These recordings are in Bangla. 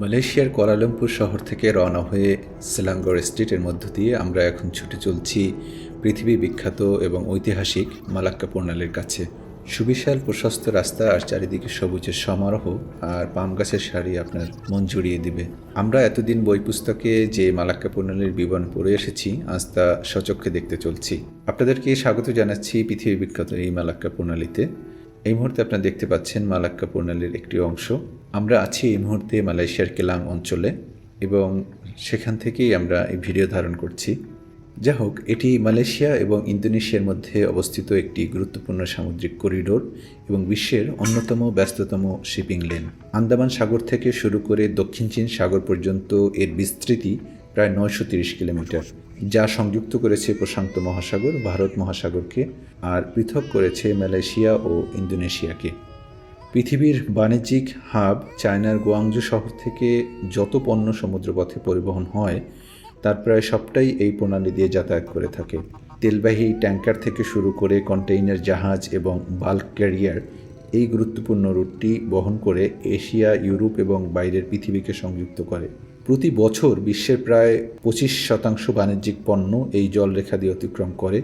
মালয়েশিয়ার কোয়ালালামপুর শহর থেকে রওনা হয়ে সেলাঙ্গর স্ট্রিটের মধ্য দিয়ে আমরা এখন ছুটে চলছি পৃথিবী বিখ্যাত এবং ঐতিহাসিক মালাক্কা প্রণালীর কাছে। সুবিশাল প্রশস্ত রাস্তা আর চারিদিকে সবুজের সমারোহ আর পাম গাছের শাড়ি আপনার মন জুড়িয়ে দিবে। আমরা এতদিন বই পুস্তকে যে মালাক্কা প্রণালীর বিবরণ পড়ে এসেছি, আজ তা সচক্ষে দেখতে চলছি। আপনাদেরকে স্বাগত জানাচ্ছি পৃথিবী বিখ্যাত এই মালাক্কা প্রণালীতে। এই মুহূর্তে আপনারা দেখতে পাচ্ছেন মালাক্কা প্রণালীর একটি অংশ। আমরা আছি এই মুহূর্তে মালয়েশিয়ার কেলাং অঞ্চলে এবং সেখান থেকেই আমরা এই ভিডিও ধারণ করছি। যা হোক, এটি মালয়েশিয়া এবং ইন্দোনেশিয়ার মধ্যে অবস্থিত একটি গুরুত্বপূর্ণ সামুদ্রিক করিডোর এবং বিশ্বের অন্যতম ব্যস্ততম শিপিং লেন। আন্দামান সাগর থেকে শুরু করে দক্ষিণ চীন সাগর পর্যন্ত এর বিস্তৃতি প্রায় নয়শো তিরিশ কিলোমিটার, যা সংযুক্ত করেছে প্রশান্ত মহাসাগর, ভারত মহাসাগরকে, আর পৃথক করেছে মালয়েশিয়া ও ইন্দোনেশিয়াকে। পৃথিবীর বাণিজ্যিক হাব চায়নার গোয়াংজু শহর থেকে যত পণ্য সমুদ্রপথে পরিবহন হয়, তার প্রায় সবটাই এই প্রণালী দিয়ে যাতায়াত করে থাকে। তেলবাহী ট্যাঙ্কার থেকে শুরু করে কন্টেইনার জাহাজ এবং বাল্ক ক্যারিয়ার এই গুরুত্বপূর্ণ রুটটি বহন করে এশিয়া, ইউরোপ এবং বাইরের পৃথিবীকে সংযুক্ত করে। প্রতি বছর বিশ্বের প্রায় পঁচিশ শতাংশ বাণিজ্যিক পণ্য এই জলরেখা দিয়ে অতিক্রম করে,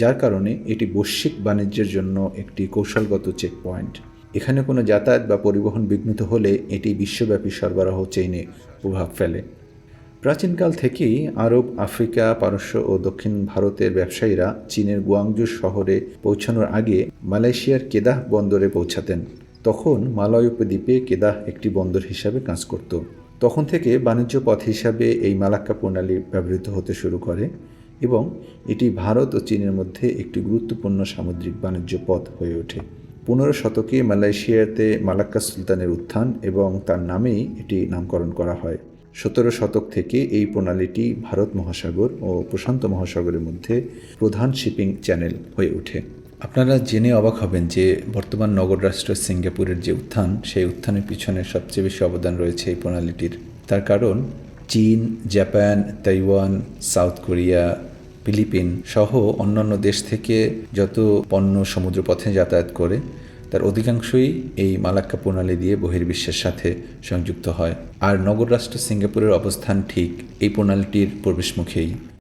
যার কারণে এটি বৈশ্বিক বাণিজ্যের জন্য একটি কৌশলগত চেক পয়েন্ট এখানে কোনো যাতায়াত বা পরিবহন বিঘ্নিত হলে এটি বিশ্বব্যাপী সরবরাহ চেইনে প্রভাব ফেলে। প্রাচীনকাল থেকেই আরব, আফ্রিকা, পারস্য ও দক্ষিণ ভারতের ব্যবসায়ীরা চীনের গুয়াংজু শহরে পৌঁছানোর আগে মালয়েশিয়ার কেদাহ বন্দরে পৌঁছাতেন। তখন মালয় উপদ্বীপে কেদাহ একটি বন্দর হিসাবে কাজ করত। তখন থেকে বাণিজ্য পথ হিসাবে এই মালাক্কা প্রণালী ব্যবহৃত হতে শুরু করে এবং এটি ভারত ও চীনের মধ্যে একটি গুরুত্বপূর্ণ সামুদ্রিক বাণিজ্য পথ হয়ে ওঠে। পনেরো শতকে মালয়েশিয়াতে মালাক্কা সুলতানের উত্থান এবং তার নামেই এটি নামকরণ করা হয়। সতেরো শতক থেকে এই প্রণালীটি ভারত মহাসাগর ও প্রশান্ত মহাসাগরের মধ্যে প্রধান শিপিং চ্যানেল হয়ে ওঠে। আপনারা জেনে অবাক হবেন যে বর্তমান নগর রাষ্ট্র সিঙ্গাপুরের যে উত্থান, সেই উত্থানের পিছনে সবচেয়ে বেশি অবদান রয়েছে এই প্রণালীটির। তার কারণ, চীন, Japan, Taiwan, South Korea, Philippine সহ অন্যান্য দেশ থেকে যত পণ্য সমুদ্রপথে যাতায়াত করে, তার অধিকাংশই এই মালাক্কা প্রণালী দিয়ে বহির্বিশ্বের সাথে সংযুক্ত হয়। আর নগর রাষ্ট্র সিঙ্গাপুরের অবস্থান ঠিক এই প্রণালীটির প্রবেশমুখেই।